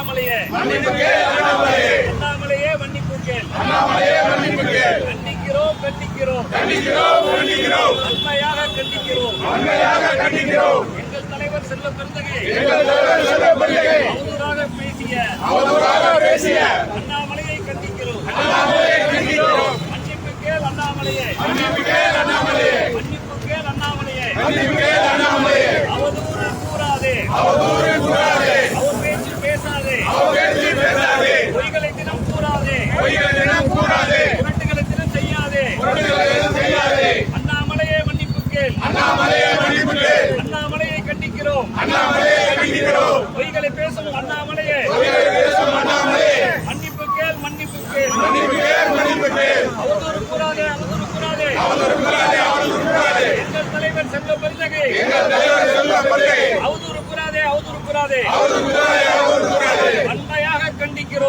அண்ணாமலையே. அண்ணாமலையே மன்னிப்பு கேள் கண்டிக்கிறோம் கண்டிக்கிறோம். கண்டிக்கிறோம் கண்டிக்கிறோம். உண்மையாக கண்டிக்கிறோம். உண்மையாக கண்டிக்கிறோம். எங்கள் தலைவர் செல்வ பெருந்தகை. எங்கள் தலைவர் செல்வ பிள்ளையை அவதூறாக பேசிய அவதூறாக பேசிய அண்ணாமலையை கண்டிக்கிறோம். அண்ணாமலையை கண்டிக்கிறோம். மன்னிப்பு கேள் அண்ணாமலையே. மன்னிப்பு கேள் அண்ணாமலையே. மன்னிப்பு கேள் அண்ணாமலையே. மன்னிப்பு கேள் அண்ணாமலையே. அவதூறு கூறாதே. அவதூறு கூறாதே. பொய்களை தினம் கூறாதே. பொய்கள் தினம் கூறாதே. புரட்டுகளை தினம் செய்யாதே. எதுவும் செய்யாதே. அண்ணாமலையே மன்னிப்பு கேள். அண்ணாமலையே மன்னிப்பு கேள். அண்ணாமலையை கண்டிக்கிறோம். அண்ணாமலையை கண்டிக்கிறோம். பொய்களை பேசும் அண்ணாமலையே. பொய்களை பேசும் அண்ணாமலையே. மன்னிப்பு கேள் மன்னிப்பு கேள். மன்னிப்பு கேள் மன்னிப்பு கேள். அவதூறு கூறாதே அவதூறு கூறாதே. அவதூறு கூறாதே அவதூறு கூறாதே. எங்கள் தலைவர் செல்வ பெருந்தகை. எங்கள் தலைவர் செல்வ பிள்ளையை அவதூறு கூறாதே அவதூறு கூறாதே. அவதூறு கூறாதே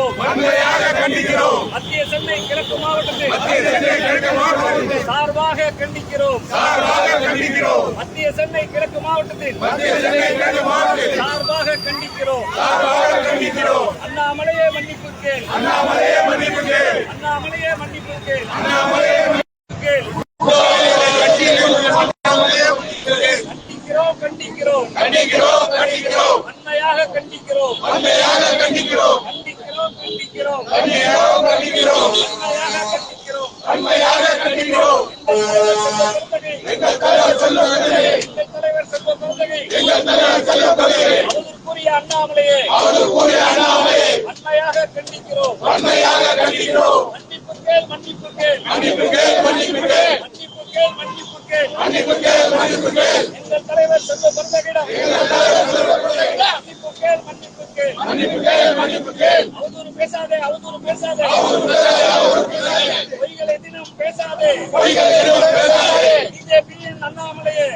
கண்டிக்கிறோம். வன்மையாக கண்டிக்கிறோம். மத்திய சென்னை கிழக்கு மாவட்டத்தில் மத்திய சென்னை கிழக்கு மாவட்டத்தில் சார்பாக கண்டிக்கிறோம். சார்பாக கண்டிக்கிறோம். மத்திய சென்னை கிழக்கு மாவட்டத்தில் மத்திய சென்னை கிழக்கு மாவட்டத்தில் சார்பாக கண்டிக்கிறோம். சார்பாக கண்டிக்கிறோம். அண்ணாமலையே மன்னிப்பு கேள் அண்ணாமலையே மன்னிப்பு கேள் அண்ணாமலையே மன்னிப்பு கேள் அண்ணாமலையே கேள் அண்ணாமலையே கண்டிக்கிறோம் கண்டிக்கிறோம். கண்டிக்கிறோம் கண்டிக்கிறோம். வன்மையாக கண்டிக்கிறோம். வன்மையாக கண்டிக்கிறோம். கண்டிக்கிறோம் கண்டிக்கிறோம் கண்டிக்கிறோம் வன்மையாக கண்டிக்கிறோம் எங்கள் தலைவர் பெருந்தகை, எங்கள் தலைவர் எங்கள் தலைவர் எங்கள் தலைவர் பிள்ளையை அவதூறுக்குரிய அண்ணாமலையே. அவர்கள் கூறிய அண்ணாமலையை. வன்மையாக கண்டிக்கிறோம் வன்மையாக கண்டிக்கிறோம் மன்னிப்பு கேள் மன்னிப்பு கேள். மன்னிப்பு கேள் மன்னிப்பு கேள். மன்னிப்பு கேள் மன்னிப்பு கேள். மன்னிப்பு கேள் மன்னிப்பு கேள். எங்கள் தலைவர் செல்வ பெருந்தகிடம் மன்னிப்பு கேள் மன்னிப்பு கேள். மன்னிப்பு கேள் மன்னிப்பு கேள். பேசாதே அவதூறு பேசாதே. பொய்களை தினம் பேசாதே. பிஜேபியின் அண்ணாமலையே.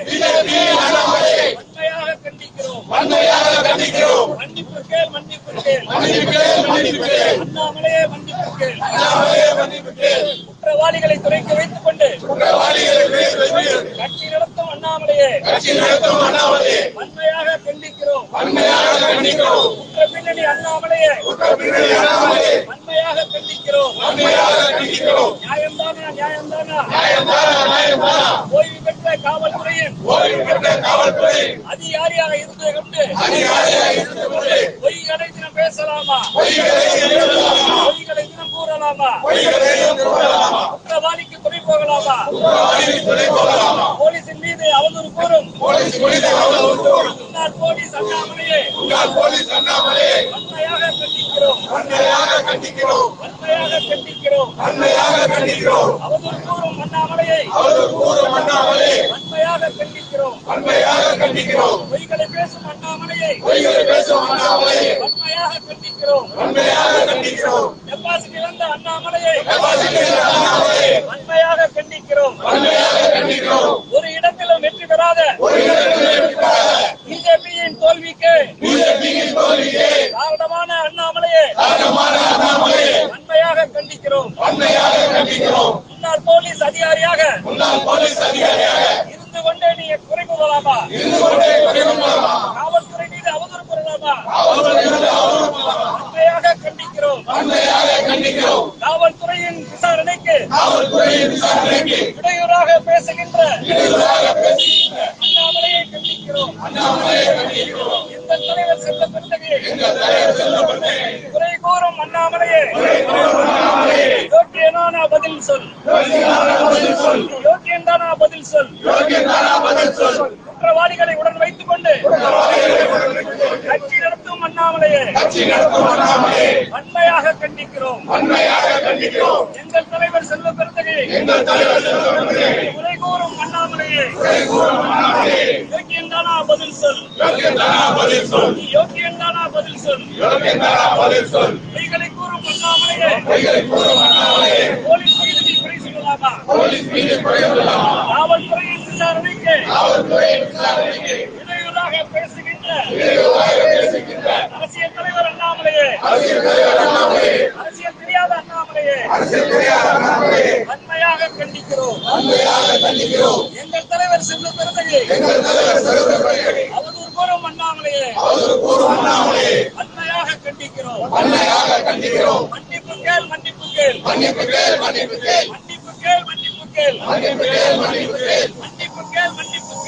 வன்மையாக கண்டிக்கிறோம். வன்மையாக கண்டிக்கிறோம் மன்னிப்பு கேள் மன்னிப்பு கேள் மன்னிப்பு கேள் மன்னிப்பு கேள் அண்ணாமலையே மன்னிப்பு கேள் அண்ணாமலையே மன்னிப்பு கேள் குற்றவாளிகளை துறைக்க வைத்துக் கொண்டு குற்றவாளிகளை வைத்து கட்சி நடத்தும் அண்ணாமலையே. கட்சி நடத்தும் வன்மையாக கண்டிக்கிறோம் வன்மையாக கண்டிக்கிறோம். முத்தமிழி அண்ணாமலையே. வன்மையாக கண்டிக்கிறோம். நியாயம்தானா நியாயம்தானா? ஓய்வு பெற்ற காவல்துறையின் அதிகாரியாக இருந்து கொண்டு பொய்களை தினம் பேசலாமா? பொய்களை தினம் கூறலாமா? குற்றவாளிக்கு துணை போகலாமா? போலீசின் மீது அவதூறு கூறும். முன்னாள் போலீஸ் அண்ணாமலையே. வன்மையாக கண்டிக்கிறோம். வன்மையாக கண்டிக்கிறோம். அவதூறு கூறும் அண்ணாமலையை. வன்மையாக கண்டிக்கிறோம். பொய்களை பேசும் அண்ணாமலையை. வன்மையாக கண்டிக்கிறோம். கண்டிக்கிறோம். டெபாசிட் இழந்த அண்ணாமலையை. வன்மையாக கண்டிக்கிறோம். ஒரு இடத்திலும் வெற்றி பெறாத பிஜேபியின் தோல்விக்கு காரணமான அண்ணாமலையே. வன்மையாக கண்டிக்கிறோம். முன்னாள் போலீஸ் அதிகாரியாக இருந்து கொண்டே நீங்க குறை கூறலாமா காவல்துறை மீது அவதூறு கூறலாமா வன்மையாக கண்டிக்கிறோம். காவல்துறையின் விசாரணைக்கு இடையூறாக பேசுகின்ற இடையூறாக பேசுகின்ற அண்ணாமலையை கண்டிக்கிறோம் அண்ணாமலையை கண்டிக்கிறோம் எந்த தலைவர் செல்ல பிறந்தகை எங்கள் தலைவர் செல்லப்பட்டே குறை கூறும் அண்ணாமலையே அண்ணாமலையை யோக்கியனான பதில் சொல் பதில் சொல் யோக்கியன்தானா பதில் சொல் யோகியதானா பதில் சொல் குற்றவாளிகளை உடன் வைத்துக் கொண்டு கட்சி நடத்தும் கட்சி நடத்தும் அண்ணாமலையை வன்மையாக கண்டிக்கிறோம். வன்மையாக கண்டிக்கிறோம். எங்கள் தலைவர் செல்வ எங்கள் தலைவர் குறை கூறும் அண்ணாமலையே. கூறும் அண்ணாமலையை. யோக்கியன்தானா பதில் சொல். யோகியதானா பதில் சொல். நீ யோக்கியன்தானா பதில் சொல். யோகியதானா பதில் சொல். பொய்களை கூறும் அண்ணாமலையே. பொய்களை கூறும் அண்ணாமலையை. போலீஸ் மீது நீ குறை சொல்லலாமா? போலீஸ் மீது குறைவுள்ளவா காவல்துறையின் விசாரணைக்கு காவல்துறையின் விசாரணைக்கு இடையூறாக பேசுகின்ற இடையூறாக பேசுகின்ற அரசியல் தலைவர் அண்ணாமலையே. அரசியல் தெரியாத அண்ணாமலையே. அண்மையாக கண்டிக்கிறோம். எங்கள் தலைவர் செல்ல பெருமையை. அவதூறு கூறும் அண்ணாமலையே. அண்மையாக கண்டிக்கிறோம். மன்னிப்பு கேள் மன்னிப்பு கேள். மன்னிப்பு கேள் மன்னிப்பு கேள். மன்னிப்பு கேள் மன்னிப்பு கேள். மன்னிப்பு கேள்.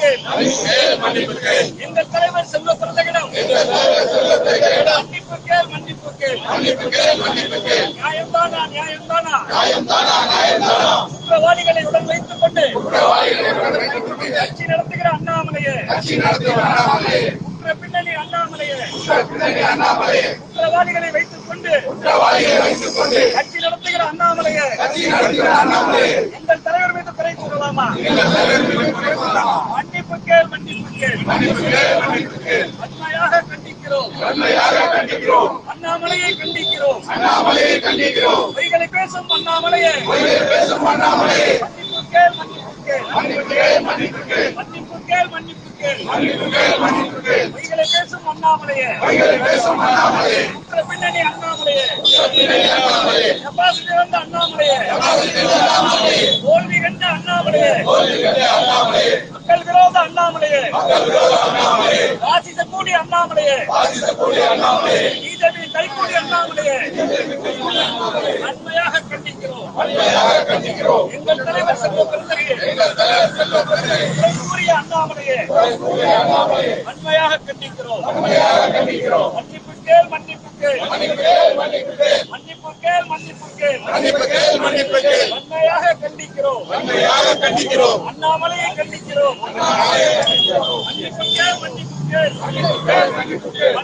மன்னிப்பு கேள் மன்னிப்பு கேள் மன்னிப்பு கேள் எங்கள் தலைவர் செல்வ பிறந்தகிடம் எங்கள் தலைவர் செல்வத்திரிகளிடம் மன்னிப்பு கேள் மன்னிப்பு கேள் மன்னிப்பு கேள் மன்னிப்பு கேள் நியாயம்தானா நியாயம்தானா? நியாயம்தானா நியாயம்தானா? குற்றவாளிகளை உடன் வைத்துக் கொண்டு கட்சி நடத்துகிற அண்ணாமலையே. கட்சி நடத்தும் அண்ணாமலையே. குற்ற பின்னணி அண்ணாமலையே. குற்ற பின்னணி அண்ணாமலையே. குற்றவாளிகளை வைத்துக் கொண்டு குற்றவாளிகளை வைத்துக் கொண்டு கட்சி நடத்துகிற அண்ணாமலையே. கட்சி நடத்துகிற அண்ணாமலையே. எங்கள் தலைவர் மீது குறை கூறலாமா? எங்கள் தலைவர் மீது குறை கூறலாமா? கேள் மன்னிப்பு கேள் மன்னிப்பு கண்டிக்கிறோம். அண்ணாமலையை கண்டிக்கிறோம். அண்ணாமலையை பேசும் அண்ணாமலையை. மன்னிப்பு கேள் மன்னிப்பு கேள் மன்னிப்பு கேள் மன்னிப்பு பேசும் அண்ணாமலையை. பேசும் பின்னணி அண்ணாமலையே. பின்னணி அண்ணாமலையே. கெப்பாசிட்டி தோல்வி கண்ட அண்ணாமலையே தோல்வி அண்ணாமலையே. மக்கள் விரோத அண்ணாமலையே. ராசிச அண்ணாமலையே. பிஜேபி கைகூடி அண்ணாமலையே. அண்மையாக கண்டிக்கிறோம். எங்கள் தலைவர் செல்வ அண்ணாமலையே. அண்மையாக கண்டிக்கிறோம். மன்னிப்பு கேள் மன்னிப்பு கேள். கேள் மன்னிப்பு கேள். மன்னிப்பு கேள் மன்னிப்பு கேள். வன்மையாக கண்டிக்கிறோம். வன்மையாக கண்டிக்கிறோம். அண்ணாமலையை கண்டிக்கிறோம். அண்ணாமலையை கண்டிக்கிறோம். மன்னிப்பு கேள் மன்னிப்பு கேள். மன்னிப்பு கேள் மன்னிப்பு கேள்.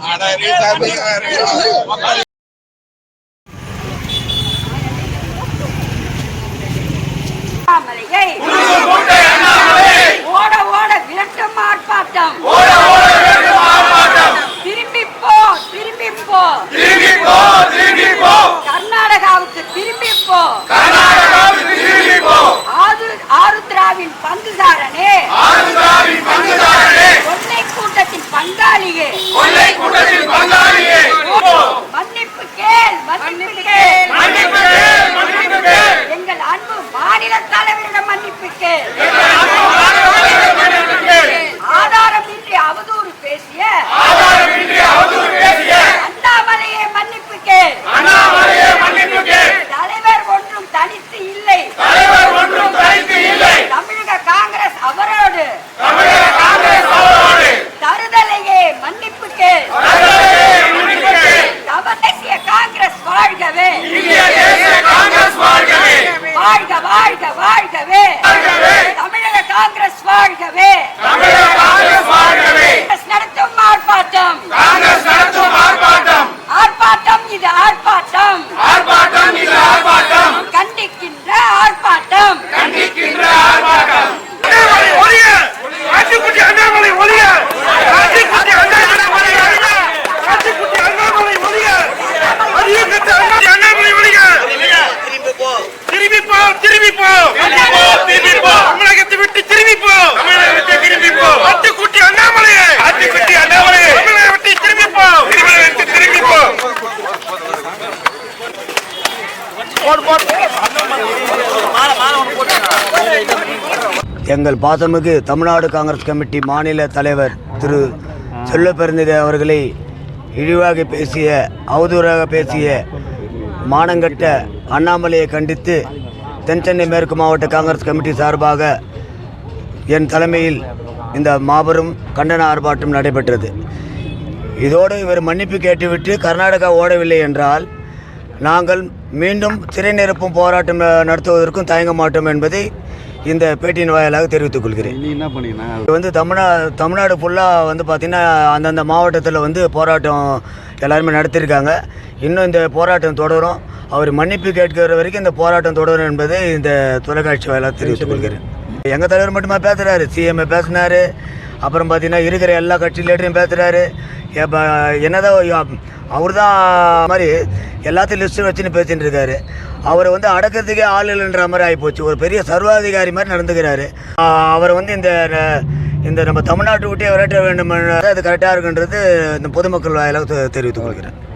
ஆர்ப்பாட்டம். திரும்பி போ திரும்பி போ திரும்பி போ திரும்பி போ போ கர்நாடகாவுக்கு திரும்பி போ ஆது ஆருத்ராவின் பங்குதாரனே. ஆந்திராவின் பங்குதாரரே கொள்ளை கூட்டத்தின் பங்காளியே. கொள்ளை கூட்டத்தில் பங்காளியே கேள் மன்னிப்பு கேள் மன்னிப்பு கேள் மன்னிப்பு கேள் எங்கள் அன்பு மாநில தலைவரிடம் மன்னிப்பு கேள் மன்னிப்பு கேள் ஆதாரமின்றி அவதூறு பேசிய ஆதாரமின்றி அவதூறு பேசிய அண்ணாமலையே மன்னிப்பு கேள் அண்ணாமலையே மன்னிப்பு கேள் தலைவர் ஒன்றும் தனித்து இல்லை தலைவர் ஒன்றும் தனித்து இல்லை தமிழக காங்கிரஸ் அவரோடு தமிழக காங்கிரஸ் அவரோடு தருதலையே மன்னிப்பு கேள் தலைவரே மன்னிப்பு கேள் தவ தேசிய காங்கிரஸ் வாழ்கவே இந்திய தேசிய காங்கிரஸ் வாழ்கவே வாழ்க வாழ்க வாழ்கவே வாழ்கவே. தமிழக காங்கிரஸ் வாழ்கவே தமிழக காங்கிரஸ் வாழ்கவே காங்கிரஸ் நடத்தும் ஆர்ப்பாட்டம் காங்கிரஸ் நடத்தும் ஆர்ப்பாட்டம் ஆர்ப்பாட்டம் இது ஆர்ப்பாட்டம் ஆர்ப்பாட்டம் இது ஆர்ப்பாட்டம் கண்டிக்கின்ற ஆர்ப்பாட்டம் கண்டிக்கின்ற ஆர்ப்பாட்டம் அண்ணாமலை ஒழிய ஆட்சிக்குட்டி அண்ணாமலை ஒழிய ஆட்சிக்குட்டி அண்ணாமலை ஒழிய ஆட்சிக்குட்டி அண்ணாமலை ஒழிய அதிக கட்ட அண்ணாமலை அண்ணாமலை ஒழிய திரும்பி போ திரும்பி போ திரும்பி போ தமிழகத்தை விட்டு திரும்பி போ தமிழகத்தை திரும்பி போ ஆட்சிக்குட்டி அண்ணாமலையே ஆட்சிக்குட்டி அண்ணாமலையே தமிழகத்தை விட்டு திரும்பி போ தமிழகத்தை திரும்பி போ எங்கள் பாசமிகு தமிழ்நாடு காங்கிரஸ் கமிட்டி மாநில தலைவர் திரு செல்லப்பெருந்தகை அவர்களை இழிவாக பேசிய அவதூறாக பேசிய மானங்கட்ட அண்ணாமலையை கண்டித்து தென்சென்னை மேற்கு மாவட்ட காங்கிரஸ் கமிட்டி சார்பாக என் தலைமையில் இந்த மாபெரும் கண்டன ஆர்ப்பாட்டம் நடைபெற்றது. இதோடு இவர் மன்னிப்பு கேட்டுவிட்டு கர்நாடகா ஓடவில்லை என்றால் நாங்கள் மீண்டும் சிறை நிரப்பும் போராட்டம் ந- நடத்துவதற்கும் தயங்க மாட்டோம் என்பதை இந்த பேட்டியின் வாயிலாக தெரிவித்துக் கொள்கிறேன். இது வந்து தமிழ்நா தமிழ்நாடு ஃபுல்லாக வந்து பார்த்திங்கன்னா அந்தந்த மாவட்டத்தில் வந்து போராட்டம் எல்லாருமே நடத்தியிருக்காங்க. இன்னும் இந்த போராட்டம் தொடரும். அவர் மன்னிப்பு கேட்கிற வரைக்கும் இந்த போராட்டம் தொடரும் என்பதை இந்த தொலைக்காட்சி வாயிலாக தெரிவித்துக் கொள்கிறேன். எங்கள் தலைவர் மட்டுமா பேசுகிறாரு சிஎம் பேசினாரு. அப்புறம் பார்த்தீங்கன்னா இருக்கிற எல்லா கட்சி லீடரையும் பேசுகிறாரு இப்போ என்னதான் அவர் தான் மாதிரி எல்லாத்தையும் லிஸ்ட்டு வச்சுன்னு பேசிட்டு இருக்காரு. அவரை வந்து அடக்கிறதுக்கே ஆள் இல்லைன்ற மாதிரி ஆகிப்போச்சு ஒரு பெரிய சர்வாதிகாரி மாதிரி நடந்துக்கிறாரு. அவரை வந்து இந்த இந்த நம்ம தமிழ்நாட்டு விட்டே விரட்ட வேண்டும் அது கரெக்டாக இருக்குன்றது இந்த பொதுமக்கள் வாயிலாக தெ- தெரிவித்துக் கொள்கிறேன்.